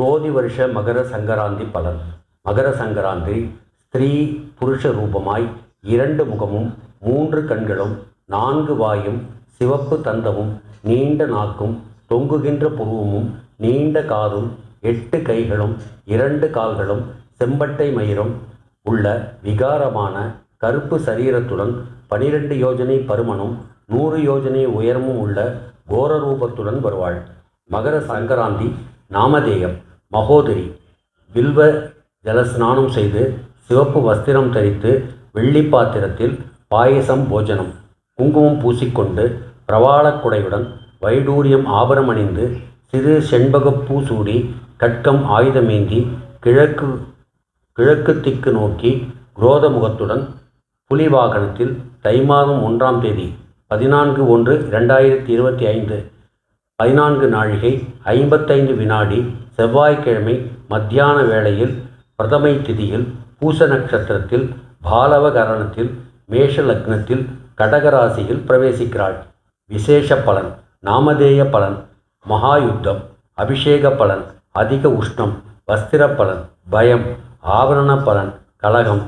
கோதி வருஷ மகர சங்கராந்தி பலன். மகர சங்கராந்தி ஸ்திரீ புருஷ ரூபமாய் இரண்டு முகமும் மூன்று கண்களும் நான்கு வாயும் சிவப்பு தந்தமும் நீண்ட நாக்கும் தொங்குகின்ற புருவமும் நீண்ட காதும் எட்டு கைகளும் இரண்டு கால்களும் செம்பட்டை மயிரும் உள்ள விகாரமான கருப்பு சரீரத்துடன் பனிரெண்டு யோஜனை பருமனும் நூறு யோஜனை உயரமும் உள்ள கோர ரூபத்துடன் வருவாள். மகர சங்கராந்தி நாமதேயம். மகோதரி வில்வ ஜலஸ்நானம் செய்து சிவப்பு வஸ்திரம் தரித்து வெள்ளி பாத்திரத்தில் பாயசம் போஜனம் குங்குமம் பூசிக்கொண்டு பிரவாளக் குடையுடன் வைடூரியம் அணிந்து சிறு செண்பகப்பூ சூடி கட்கம் ஆயுதமேந்தி கிழக்கு கிழக்கு திக்கு நோக்கி குரோத முகத்துடன் புலி வாகனத்தில் தை மாதம் ஒன்றாம் தேதி பதினான்கு ஒன்று இரண்டாயிரத்தி இருபத்தி ஐந்து பதினான்கு நாழிகை ஐம்பத்தைந்து வினாடி செவ்வாய்க்கிழமை மத்தியான வேளையில் பிரதமை திதியில் பூச நட்சத்திரத்தில் பாலவகரணத்தில் மேஷ லக்னத்தில் கடகராசியில் பிரவேசிக்கிறாள். விசேஷ பலன் நாமதேய பலன் மகாயுத்தம் அபிஷேக பலன் அதிக உஷ்ணம் வஸ்திர பலன் பயம் ஆவரண பலன் கலகம்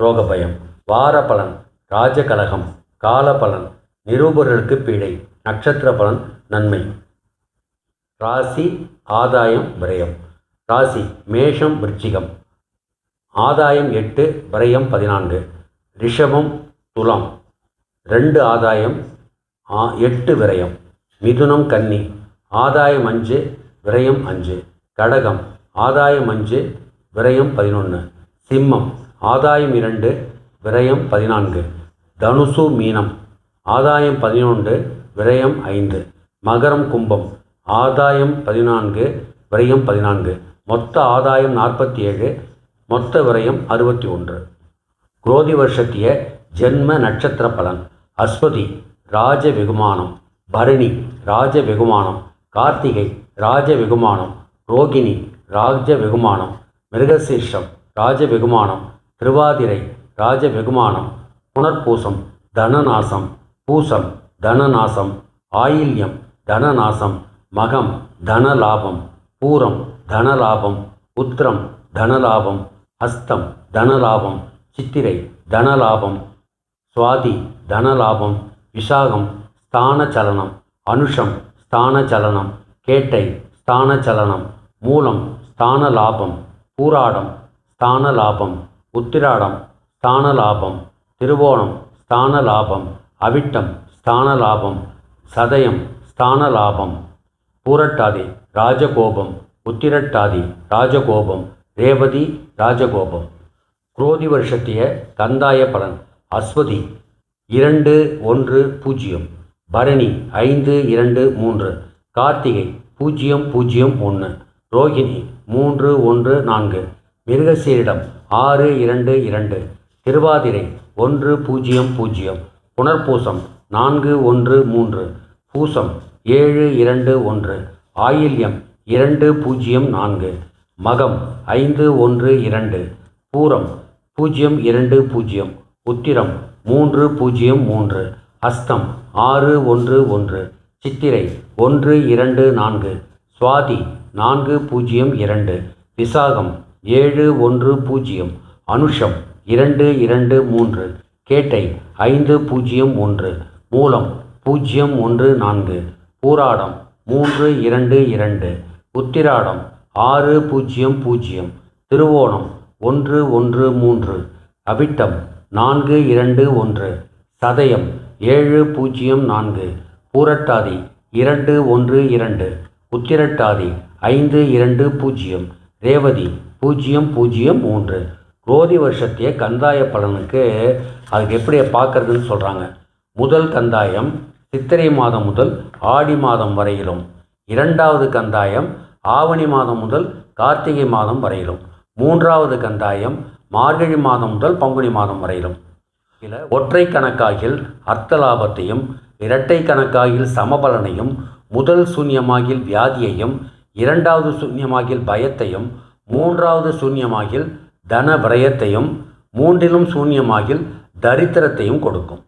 ரோக பயம் வார பலன் ராஜகலகம் கால பலன் நிரூபர்களுக்கு பீடை நட்சத்திர பலன் நன்மை. ராசி ஆதாயம் விரயம். ராசி மேஷம் விருச்சிகம். ஆதாயம் எட்டு விரயம் பதினான்கு. ரிஷபம் துலாம். ரெண்டு ஆதாயம் எட்டு விரயம். மிதுனம் கன்னி. ஆதாயம் அஞ்சு விரயம் அஞ்சு. கடகம். ஆதாயம் அஞ்சு விரயம் பதினொன்று சிம்மம். ஆதாயம் இரண்டு விரயம் பதினான்கு. தனுசு மீனம். ஆதாயம் பதினொன்று விரயம் ஐந்து. மகரம் கும்பம். ஆதாயம் பதினான்கு விரயம் பதினான்கு. மொத்த ஆதாயம் நாற்பத்தி ஏழு மொத்த விரயம் அறுபத்தி ஒன்று குரோதி வருஷத்திய ஜென்ம நட்சத்திர பலன். அஸ்வதி ராஜ வெகுமானம். பரணி ராஜ வெகுமானம். கார்த்திகை ராஜ வெகுமானம். ரோகிணி ராஜ வெகுமானம். மிருகசீர்ஷம் ராஜ வெகுமானம். திருவாதிரை ராஜ வெகுமானம். புனர்பூசம் தனநாசம். பூசம் தனநாசம். ஆயில்யம் தனநாசம். மகம் தனலாபம் பூரம் தனலாபம் உத்திரம் தனலாபம் ஹஸ்தம் தனலாபம் சித்திரை தனலாபம் சுவாதி தனலாபம் விசாகம் ஸ்தான சலனம் அனுஷம் ஸ்தான சலனம் கேட்டை ஸ்தான சலனம் மூலம் ஸ்தான லாபம் பூராடம் ஸ்தான லாபம் உத்திராடம் ஸ்தான லாபம் திருவோணம் ஸ்தான லாபம் அவிட்டம் ஸ்தான லாபம் சதயம் ஸ்தான லாபம் பூரட்டாதி ராஜகோபம் உத்திரட்டாதி ராஜகோபம் ரேவதி ராஜகோபம். குரோதி வருஷத்திய தந்தாய பலன் அஸ்வதி. இரண்டு ஒன்று பூஜ்ஜியம். பரணி ஐந்து இரண்டு மூன்று. கார்த்திகை பூஜ்ஜியம் பூஜ்ஜியம் ஒன்று. ரோகிணி மூன்று ஒன்று நான்கு. மிருகசீரிடம் ஆறு இரண்டு இரண்டு. திருவாதிரை ஒன்று பூஜ்ஜியம் பூஜ்ஜியம். புனர்பூசம் நான்கு ஒன்று மூன்று. பூசம் ஏழு இரண்டு ஒன்று. ஆயில்யம் இரண்டு பூஜ்ஜியம் நான்கு. மகம் ஐந்து ஒன்று இரண்டு. பூரம் பூஜ்ஜியம் இரண்டு பூஜ்ஜியம் உத்திரம் மூன்று பூஜ்ஜியம் மூன்று. அஸ்தம் ஆறு ஒன்று ஒன்று. சித்திரை ஒன்று இரண்டு நான்கு. சுவாதி நான்கு பூஜ்ஜியம் இரண்டு. விசாகம் ஏழு ஒன்று பூஜ்ஜியம் அனுஷம் இரண்டு இரண்டு மூன்று. கேட்டை ஐந்து பூஜ்ஜியம் ஒன்று. மூலம் பூஜ்ஜியம் ஒன்று நான்கு. பூராடம் மூன்று இரண்டு இரண்டு உத்திராடம் ஆறு பூஜ்ஜியம் பூஜ்ஜியம் திருவோணம் ஒன்று ஒன்று மூன்று அவிட்டம் நான்கு இரண்டு ஒன்று சதயம் ஏழு பூஜ்ஜியம் நான்கு பூரட்டாதி இரண்டு ஒன்று இரண்டு உத்திரட்டாதி ஐந்து இரண்டு பூஜ்ஜியம் ரேவதி பூஜ்ஜியம் பூஜ்ஜியம் மூன்று. குரோதி வருஷத்திய கந்தாய பலனுக்கு அதுக்கு எப்படி பார்க்கறதுன்னு சொல்கிறாங்க முதல் கந்தாயம் சித்திரை மாதம் முதல் ஆடி மாதம் வரையிலும் இரண்டாவது கந்தாயம் ஆவணி மாதம் முதல் கார்த்திகை மாதம் வரையிலும் மூன்றாவது கந்தாயம் மார்கழி மாதம் முதல் பங்குனி மாதம் வரையிலும். சில ஒற்றை கணக்காகில் அர்த்த லாபத்தையும் இரட்டை கணக்காகில் சமபலனையும் முதல் சூன்யமாகில் வியாதியையும் இரண்டாவது சூன்யமாகில் பயத்தையும் மூன்றாவது சூன்யமாகில் தன விரயத்தையும் மூன்றிலும் சூன்யமாகில் தரித்திரத்தையும் கொடுக்கும்.